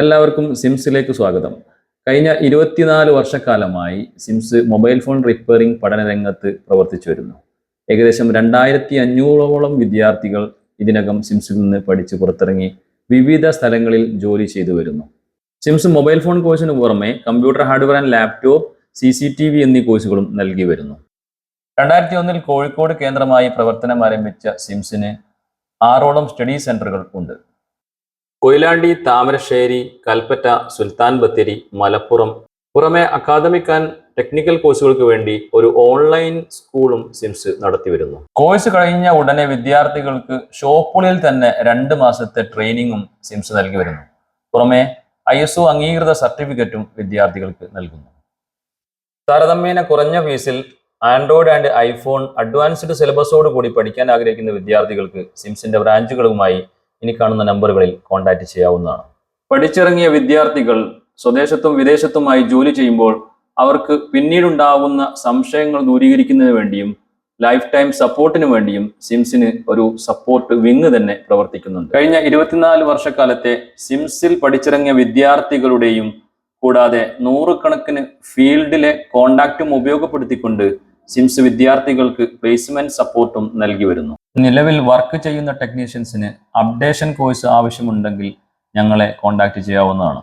എല്ലാവർക്കും സിംസിലേക്ക് സ്വാഗതം. കഴിഞ്ഞ ഇരുപത്തിനാല് വർഷക്കാലമായി സിംസ് മൊബൈൽ ഫോൺ റിപ്പയറിംഗ് പഠന രംഗത്ത് പ്രവർത്തിച്ചു വരുന്നു. ഏകദേശം രണ്ടായിരത്തി അഞ്ഞൂറോളം വിദ്യാർത്ഥികൾ ഇതിനകം സിംസിൽ നിന്ന് പഠിച്ച് പുറത്തിറങ്ങി വിവിധ സ്ഥലങ്ങളിൽ ജോലി ചെയ്തു വരുന്നു. സിംസ് മൊബൈൽ ഫോൺ കോഴ്സിന് പുറമെ computer hardware and laptop C C T V എന്നീ കോഴ്സുകളും നൽകി വരുന്നു. രണ്ടായിരത്തി ഒന്നിൽ കോഴിക്കോട് കേന്ദ്രമായി പ്രവർത്തനം ആരംഭിച്ച സിംസിന് ആറോളം സ്റ്റഡി സെന്ററുകൾ ഉണ്ട്. കൊയിലാണ്ടി താമരശ്ശേരി കൽപ്പറ്റ സുൽത്താൻ ബത്തേരി മലപ്പുറം. പുറമെ അക്കാദമിക് ആൻഡ് ടെക്നിക്കൽ കോഴ്സുകൾക്ക് വേണ്ടി ഒരു ഓൺലൈൻ സ്കൂളും സിംസ് നടത്തി വരുന്നു. കോഴ്സ് കഴിഞ്ഞ ഉടനെ വിദ്യാർത്ഥികൾക്ക് ഷോപ്പുകളിൽ തന്നെ രണ്ട് മാസത്തെ ട്രെയിനിങ്ങും സിംസ് നൽകി വരുന്നു. പുറമെ ഐ എസ് ഒ അംഗീകൃത സർട്ടിഫിക്കറ്റും വിദ്യാർത്ഥികൾക്ക് നൽകുന്നു. താരതമ്യേന കുറഞ്ഞ ഫീസിൽ ആൻഡ്രോയിഡ് ആൻഡ് ഐഫോൺ അഡ്വാൻസ്ഡ് സിലബസോട് കൂടി പഠിക്കാൻ ആഗ്രഹിക്കുന്ന വിദ്യാർത്ഥികൾക്ക് സിംസിന്റെ ബ്രാഞ്ചുകളുമായി ഇനി കാണുന്ന നമ്പറുകളിൽ കോൺടാക്ട് ചെയ്യാവുന്നതാണ്. പഠിച്ചിറങ്ങിയ വിദ്യാർത്ഥികൾ സ്വദേശത്തും വിദേശത്തുമായി ജോലി ചെയ്യുമ്പോൾ അവർക്ക് പിന്നീടുണ്ടാവുന്ന സംശയങ്ങൾ ദൂരീകരിക്കുന്നതിന് വേണ്ടിയും ലൈഫ് ടൈം സപ്പോർട്ടിന് വേണ്ടിയും സിംസിന് ഒരു സപ്പോർട്ട് വിങ് തന്നെ പ്രവർത്തിക്കുന്നുണ്ട്. കഴിഞ്ഞ ഇരുപത്തിനാല് വർഷക്കാലത്തെ സിംസിൽ പഠിച്ചിറങ്ങിയ വിദ്യാർത്ഥികളുടെയും കൂടാതെ നൂറുകണക്കിന് ഫീൽഡിലെ കോണ്ടാക്റ്റും ഉപയോഗപ്പെടുത്തിക്കൊണ്ട് സിംസ് വിദ്യാർത്ഥികൾക്ക് പ്ലേസ്മെന്റ് സപ്പോർട്ടും നൽകി വരുന്നു. നിലവിൽ വർക്ക് ചെയ്യുന്ന ടെക്നീഷ്യൻസിന് അപ്ഡേഷൻ കോഴ്സ് ആവശ്യമുണ്ടെങ്കിൽ ഞങ്ങളെ കോൺടാക്ട് ചെയ്യാവുന്നതാണ്.